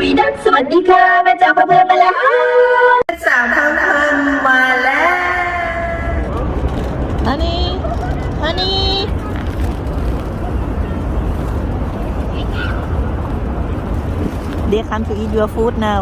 วีดักสวัสดีค่ะแม่จ๋าเพื่อนมาแล้ว สาวทางทันมาแล้วฮันนี่ฮันนี่ เดี๋ยวคำ to ดอีด o u r f o o า n o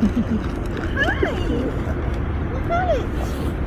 Hi! Look at it!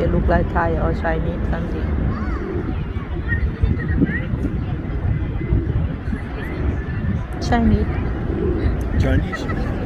they look like Thai or Chinese something. Chinese. Chinese.